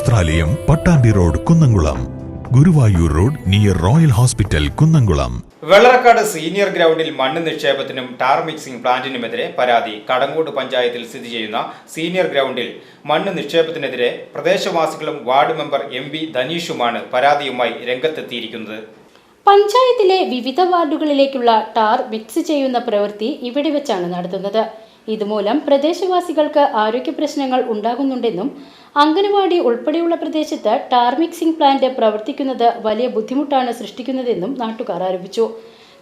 Kalalayam Pattambi road Kunnamkulam. Guruvayur road near royal hospital Kunnamkulam. Vellarakkad senior ഗ്രൗണ്ടിൽ മണ്ണ് നിക്ഷേപത്തിനും tar mixing പ്ലാന്റിനുമെതിരെ പരാതി കടങ്ങോട് പഞ്ചായത്തിൽ സ്ഥിതി ചെയ്യുന്ന സീനിയർ ഗ്രൗണ്ടിൽ മണ്ണ് നിക്ഷേപത്തിനെതിരെ പ്രദേശവാസികളും വാർഡ് മെമ്പർ എം വി ധനീഷുമാണ് പരാതിയുമായി രംഗത്തെത്തിയിരിക്കുന്നത്. പഞ്ചായത്തിലെ വിവിധ വാർഡുകളിലേക്കുള്ള ടാർ മിക്സ് ചെയ്യുന്ന പ്രവൃത്തി ഇവിടെ വെച്ചാണ് നടത്തുന്നത്. ഇതുമൂലം പ്രദേശവാസികൾക്ക് ആരോഗ്യ പ്രശ്നങ്ങൾ ഉണ്ടാകുന്നുണ്ടെന്നും അംഗനവാടി ഉൾപ്പെടെയുള്ള പ്രദേശത്ത് ടാർ മിക്സിംഗ് പ്ലാന്റ് പ്രവർത്തിക്കുന്നത് വലിയ ബുദ്ധിമുട്ടാണ് സൃഷ്ടിക്കുന്നതെന്നും നാട്ടുകാർ ആരോപിച്ചു.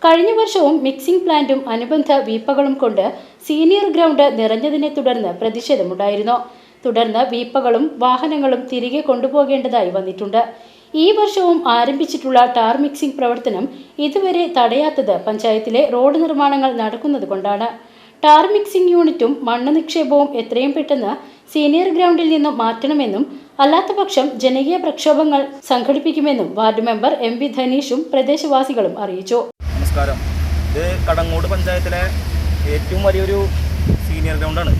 കഴിഞ്ഞ വർഷവും മിക്സിംഗ് പ്ലാന്റും അനുബന്ധ വീപ്പകളും കൊണ്ട് സീനിയർ ഗ്രൗണ്ട് നിറഞ്ഞതിനെ തുടർന്ന് പ്രതിഷേധമുണ്ടായിരുന്നു. തുടർന്ന് വീപ്പകളും വാഹനങ്ങളും തിരികെ കൊണ്ടുപോകേണ്ടതായി വന്നിട്ടുണ്ട്. ഈ വർഷവും ആരംഭിച്ചിട്ടുള്ള ടാർ മിക്സിംഗ് പ്രവർത്തനം ഇതുവരെ തടയാത്തത് പഞ്ചായത്തിലെ റോഡ് നിർമ്മാണങ്ങൾ നടക്കുന്നത് കൊണ്ടാണ്. ടാർ മിക്സിംഗ് യൂണിറ്റും മണ്ണ് നിക്ഷേപവും എത്രയും പെട്ടെന്ന് സീനിയർ ഗ്രൗണ്ടിൽ നിന്നും മാറ്റണമെന്നും അല്ലാത്തപക്ഷം ജനകീയ പ്രക്ഷോഭങ്ങൾ സംഘടിപ്പിക്കുമെന്നും വാർഡ് മെമ്പർ എം വി ധനീഷും പ്രദേശവാസികളും അറിയിച്ചു. നമസ്കാരം. ഇത് കടങ്ങോട് പഞ്ചായത്തിലെ ഏറ്റവും വലിയൊരു സീനിയർ ഗ്രൗണ്ടാണ്.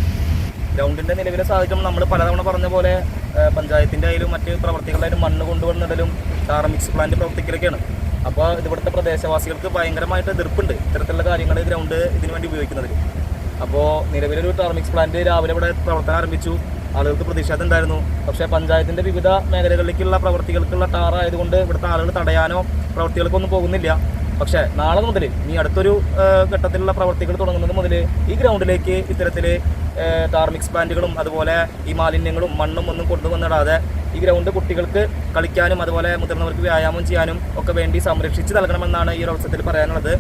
ഗ്രൗണ്ടിന്റെ നിലവിലെ സാഹചര്യം നമ്മൾ പലതവണ പറഞ്ഞ പോലെ പഞ്ചായത്തിന്റെ ആയാലും മറ്റ് പ്രവർത്തികളായാലും മണ്ണ് കൊണ്ടുവന്നിടലും ടാർ മിക്സ് പ്ലാന്റ് പ്രവർത്തിക്കലൊക്കെയാണ്. അപ്പോൾ ഇവിടുത്തെ പ്രദേശവാസികൾക്ക് ഭയങ്കരമായിട്ട് എതിർപ്പുണ്ട് ഇത്തരത്തിലുള്ള കാര്യങ്ങൾ ഗ്രൗണ്ട് ഇതിനു വേണ്ടി അപ്പോൾ നിലവിലൊരു ടെർമിക്സ് പ്ലാന്റ് രാവിലെ ഇവിടെ പ്രവർത്തനം ആരംഭിച്ചു. ആളുകൾക്ക് പ്രതിഷേധം ഉണ്ടായിരുന്നു. പക്ഷേ പഞ്ചായത്തിന്റെ വിവിധ മേഖലകളിലേക്കുള്ള പ്രവർത്തികൾക്കുള്ള ടാറായതുകൊണ്ട് ഇവിടുത്തെ ആളുകൾ തടയാനോ പ്രവർത്തികൾക്കൊന്നും പോകുന്നില്ല. പക്ഷേ നാളെ മുതൽ ഇനി അടുത്തൊരു ഘട്ടത്തിലുള്ള പ്രവർത്തികൾ തുടങ്ങുന്നത് മുതൽ ഈ ഗ്രൗണ്ടിലേക്ക് ഇത്തരത്തിൽ ടാർമിക്സ് പ്ലാന്റുകളും അതുപോലെ ഈ മാലിന്യങ്ങളും മണ്ണും ഒന്നും കൊണ്ടുവന്നിടാതെ ഈ ഗ്രൗണ്ട് കുട്ടികൾക്ക് കളിക്കാനും അതുപോലെ മുതിർന്നവർക്ക് വ്യായാമം ചെയ്യാനും ഒക്കെ വേണ്ടി സംരക്ഷിച്ച് നൽകണമെന്നാണ് ഈ ഒരു അവസരത്തിൽ പറയാനുള്ളത്.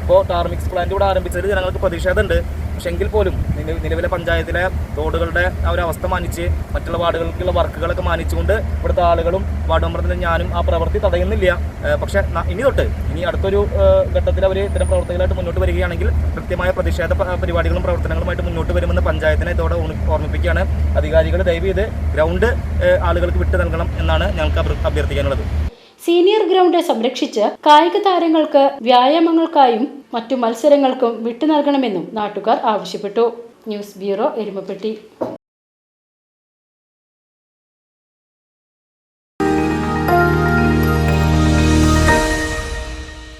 ഇപ്പോൾ ടാർമിക്സ് പ്ലാന്റ് ഇവിടെ ആരംഭിച്ചതിൽ ജനങ്ങൾക്ക് പ്രതിഷേധമുണ്ട്. പക്ഷെ എങ്കിൽ പോലും നിലവിലെ പഞ്ചായത്തിലെ തോടുകളുടെ ആ ഒരു അവസ്ഥ മാനിച്ച് മറ്റുള്ള വാർഡുകൾക്കുള്ള വർക്കുകളൊക്കെ മാനിച്ചുകൊണ്ട് ഇവിടുത്തെ ആളുകളും വാർഡ് മെമ്പറിന്റെ ഞാനും ആ പ്രവൃത്തി തടയുന്നില്ല. പക്ഷെ ഇനി തൊട്ട് ഇനി അടുത്തൊരു ഘട്ടത്തിൽ അവർ ഇത്തരം പ്രവർത്തികളായിട്ട് മുന്നോട്ട് വരികയാണെങ്കിൽ കൃത്യമായ പ്രതിഷേധ പരിപാടികളും പ്രവർത്തനങ്ങളുമായിട്ട് മുന്നോട്ട് വരുമെന്ന് പഞ്ചായത്തിനെ ഇതോടെ ഓർമ്മി- ഓർമ്മിപ്പിക്കുകയാണ്. അധികാരികൾ ദയവ് ചെയ്ത് ഗ്രൗണ്ട് ആളുകൾക്ക് വിട്ടു നൽകണം എന്നാണ് ഞങ്ങൾക്ക് അഭ്യർത്ഥിക്കാനുള്ളത്. സീനിയർ ഗ്രൗണ്ട് സംരക്ഷിച്ച് കായിക താരങ്ങൾക്ക് വ്യായാമങ്ങൾക്കായും മറ്റു മത്സരങ്ങൾക്കും വിട്ടു നൽകണമെന്നും നാട്ടുകാർ ആവശ്യപ്പെട്ടു. News bureau Erumapetty.